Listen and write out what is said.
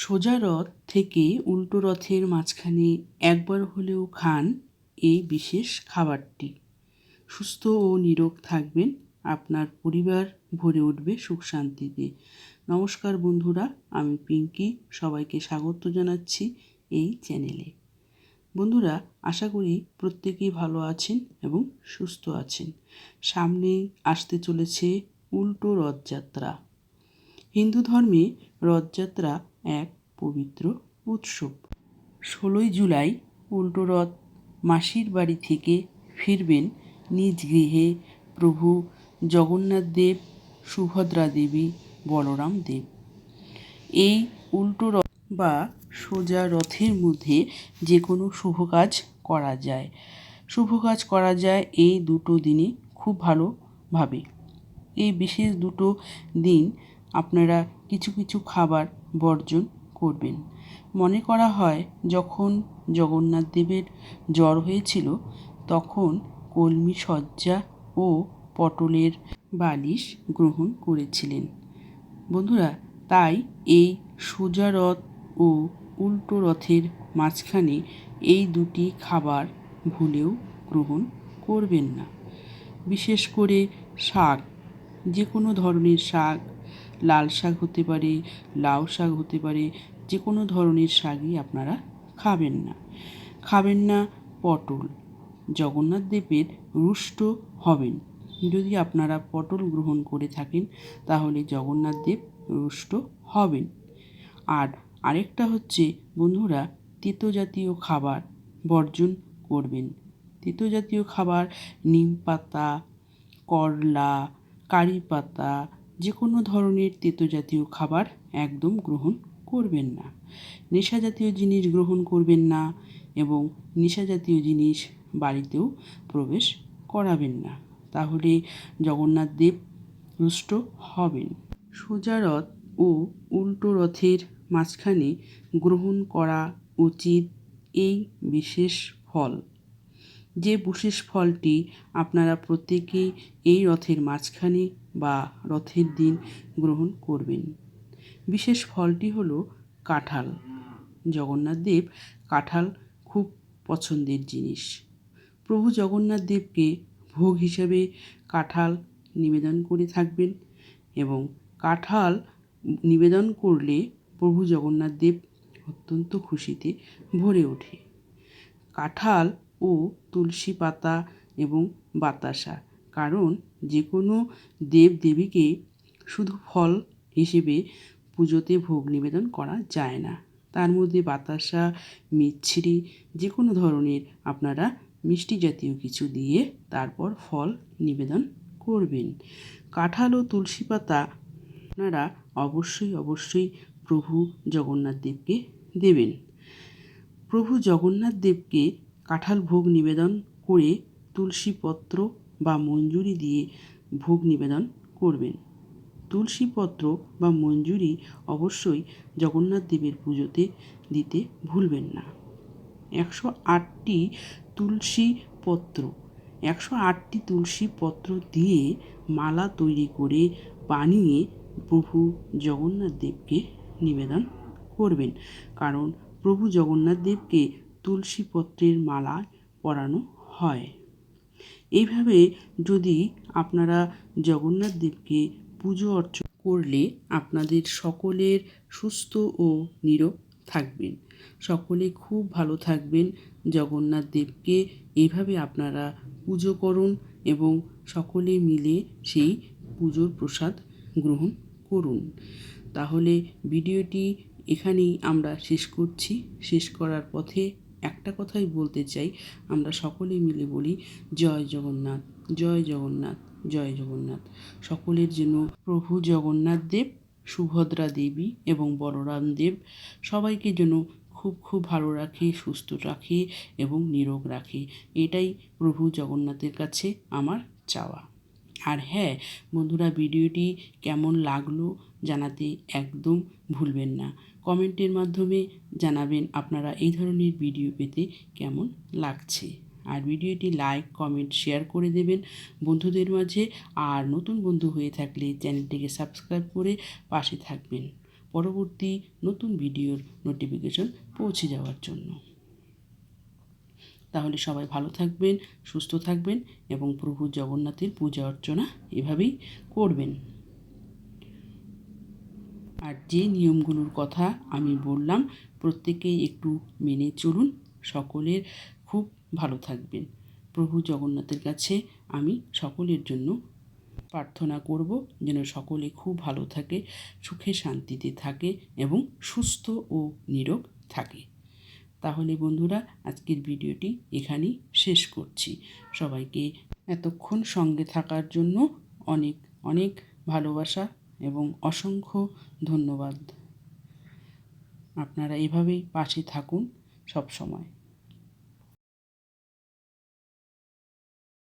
সোজা রথ থেকে উল্টো রথের মাঝখানে একবার হলেও খান এই বিশেষ খাবারটি। সুস্থ ও নিরোগ থাকবেন, আপনার পরিবার ভরে উঠবে সুখ শান্তিতে। নমস্কার বন্ধুরা, আমি পিঙ্কি, সবাইকে স্বাগত জানাচ্ছি এই চ্যানেলে। বন্ধুরা, আশা করি প্রত্যেকেই ভালো আছেন এবং সুস্থ আছেন। সামনেই আসতে চলেছে উল্টো রথযাত্রা। হিন্দু ধর্মে রথযাত্রা এক পবিত্র উৎসব। ষোলোই জুলাই উল্টো রথ মাসির বাড়ি থেকে ফিরবেন নিজ গৃহে প্রভু জগন্নাথ দেব, সুভদ্রা দেবী, বলরাম দেব। এই উল্টো রথ বা সোজা রথের মধ্যে যে কোনো শুভ কাজ করা যায়। শুভ কাজ করা যায় এই দুটো দিনে খুব ভালোভাবে। এই বিশেষ দুটো দিন আপনারা কিছু কিছু খাবার বর্জন করবেন। মনে করা হয়, যখন জগন্নাথ দেবের জ্বর হয়েছিল, তখন কলমি সজ্জা ও পটলের বালিশ গ্রহণ করেছিলেন। বন্ধুরা, তাই এই সোজা রথ ও উল্টো রথের মাঝখানে এই দুটি খাবার ভুলেও গ্রহণ করবেন না। বিশেষ করে শাক যে কোনো ধরনের শাক লাল শাক হতে পারে, লাউ শাক হতে পারে যে কোনো ধরনের শাকই আপনারা খাবেন না। খাবেন না, পটল। জগন্নাথ দেবের রুষ্ট হবেন। যদি আপনারা পটল গ্রহণ করে থাকেন, তাহলে জগন্নাথ দেব রুষ্ট হবেন। আর আরেকটা হচ্ছে, বন্ধুরা তেতো জাতীয় খাবার বর্জন করবেন। তেতো জাতীয় খাবার নিম পাতা, করলা, কারি পাতা যে কোনো ধরনের তেতো জাতীয় খাবার একদম গ্রহণ করবেন না। নেশা জাতীয় জিনিস গ্রহণ করবেন না এবং নেশা জাতীয় জিনিস বাড়িতেও প্রবেশ করাবেন না। তাহলে জগন্নাথ দেব রুষ্ট হবেন। সোজা রথ ও উল্টো রথের মাঝখানে গ্রহণ করা উচিত এই বিশেষ ফল। যে বিশেষ ফলটি আপনারা প্রত্যেকেই এই রথের মাঝখানে বা রথের দিন গ্রহণ করবেন। বিশেষ ফলটি হলো কাঁঠাল। জগন্নাথ দেব কাঁঠাল খুব পছন্দের জিনিস। প্রভু জগন্নাথ দেবকে ভোগ হিসেবে কাঁঠাল নিবেদন করে থাকবেন এবং কাঁঠাল নিবেদন করলে প্রভু জগন্নাথ দেব অত্যন্ত খুশিতে ভরে ওঠে। কাঁঠাল ও তুলসী পাতা এবং বাতাসা, কারণ যে কোনো দেব দেবীকে শুধু ফল হিসেবে পুজোতে ভোগ নিবেদন করা যায় না। তার মধ্যে বাতাসা, মিছরি যে কোনো ধরনের আপনারা মিষ্টি জাতীয় কিছু দিয়ে তারপর ফল নিবেদন করবেন। কাঁঠাল ও তুলসী পাতা আপনারা অবশ্যই অবশ্যই প্রভু জগন্নাথ দেবকে দেবেন। প্রভু জগন্নাথ দেবকে কাঁঠাল ভোগ নিবেদন করে তুলসী পত্র বা মঞ্জুরি দিয়ে ভোগ নিবেদন করবেন। তুলসী পত্র বা মঞ্জুরি অবশ্যই জগন্নাথ দেবের পুজোতে দিতে ভুলবেন না। একশো আটটি তুলসী পত্র একশো আটটি তুলসী পত্র দিয়ে মালা তৈরি করে বানিয়ে প্রভু জগন্নাথ দেবকে নিবেদন করবেন। কারণ প্রভু জগন্নাথ দেবকে তুলসী পত্রের মালা পরানো হয়। এইভাবে যদি আপনারা জগন্নাথ দেবকে পুজো অর্চনা করলে আপনাদের সকলের সুস্থ ও নিরোগ থাকবেন। সকলে খুব ভালো থাকবেন। জগন্নাথ দেবকে আপনারা পুজো করুন এবং সকলে মিলে সেই পুজোর প্রসাদ গ্রহণ করুন। তাহলে ভিডিওটি এখানেই আমরা শেষ করছি। শেষ করার পথে একটা কথাই বলতে চাই, আমরা সকলে মিলে বলি, জয় জগন্নাথ জয় জগন্নাথ জয় জগন্নাথ। সকলের জন্য প্রভু জগন্নাথ দেব, সুভদ্রা দেবী এবং বলরাম দেব সবাইকে যেন খুব খুব ভালো রাখে, সুস্থ রাখে এবং নিরোগ রাখে। এটাই প্রভু জগন্নাথের কাছে আমার চাওয়া। আর হ্যাঁ বন্ধুরা, ভিডিওটি কেমন লাগল জানাতে একদম ভুলবেন না। কমেন্টের মাধ্যমে জানাবেন আপনারা এই ধরনের ভিডিও পেতে কেমন লাগছে। আর ভিডিওটি লাইক, কমেন্ট, শেয়ার করে দেবেন বন্ধুদের মাঝে। আর নতুন বন্ধু হয়ে থাকলে চ্যানেলটিকে সাবস্ক্রাইব করে পাশে থাকবেন। পরবর্তী নতুন ভিডিওর নোটিফিকেশন পৌঁছে যাওয়ার জন্য। তাহলে সবাই ভালো থাকবেন, সুস্থ থাকবেন এবং প্রভু জগন্নাথের পূজা অর্চনা এভাবেই করবেন। আর যে নিয়মগুলোর কথা আমি বললাম, প্রত্যেকেই একটু মেনে চলুন, সকলের খুব ভালো থাকবেন। প্রভু জগন্নাথের কাছে আমি সকলের জন্য প্রার্থনা করব, যেন সকলে খুব ভালো থাকে, সুখে শান্তিতে থাকে এবং সুস্থ ও নিরোগ থাকে। তাহলে বন্ধুরা, আজকের ভিডিওটি এখানেই শেষ করছি। সবাইকে এতক্ষণ সঙ্গে থাকার জন্য অনেক অনেক ভালোবাসা এবং অসংখ্য ধন্যবাদ। আপনারা এভাবেই পাশে থাকুন সব সময়